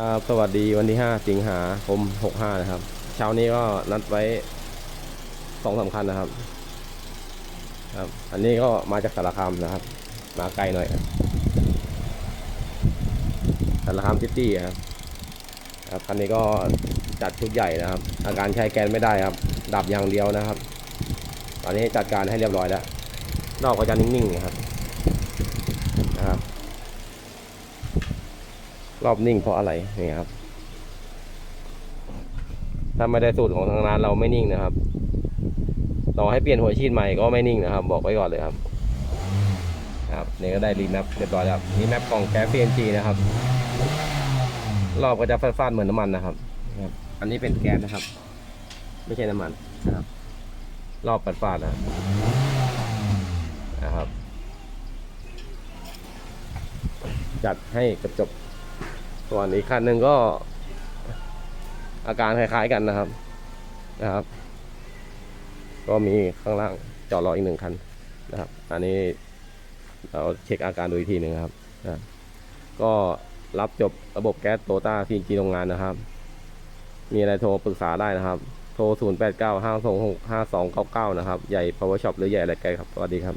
ครับสวัสดีวันที่ 5 สิงหาคม 65 นะครับ เช้านี้ก็นัดไว้สองสำคัญนะครับ ครับ อันนี้ก็มาจากสารคามนะครับ มาไกลหน่อยสารคามซิตี้ครับครับคันนี้ก็จัดชุดใหญ่นะครับ อาการใช้แกนไม่ได้ครับ ดับอย่างเดียวนะครับ ตอนนี้จัดการให้เรียบร้อยแล้ว นอกก็จะนิ่งๆนะครับ รอบนิ่งเพราะอะไรนี่ครับ ถ้าไม่ได้สูตรของทางร้านเราไม่นิ่งนะครับต่อให้เปลี่ยนหัวชีดใหม่ก็ไม่นิ่งนะครับ บอกไว้ก่อนเลยครับครับนี่ก็ได้รีแมปเรียบร้อยแล้วรีแมปกล่องแก๊ส PNG นะครับ รอบก็จะฟาดๆเหมือนน้ำมันนะครับครับ อันนี้เป็นแก๊สนะครับ ไม่ใช่น้ำมันนะครับ รอบฟาดๆนะนะครับ จัดให้กระจบ ส่วนอีกคันหนึ่งก็ อาการคล้ายๆกันนะครับนะครับ ก็มีข้างล่างจอดรออีกหนึ่งคันนะครับ อันนี้เราเช็คอาการดูอีกทีหนึ่งครับนะก็รับจบระบบแก๊สโตต้าซีจีโรงงานนะครับ มีอะไรโทรปรึกษาได้นะครับ โทร 0 8 9 5 2 6 5 2 9 9 นะครับ ใหญ่ power shop หรือใหญ่อะไรไกลครับ สวัสดีครับ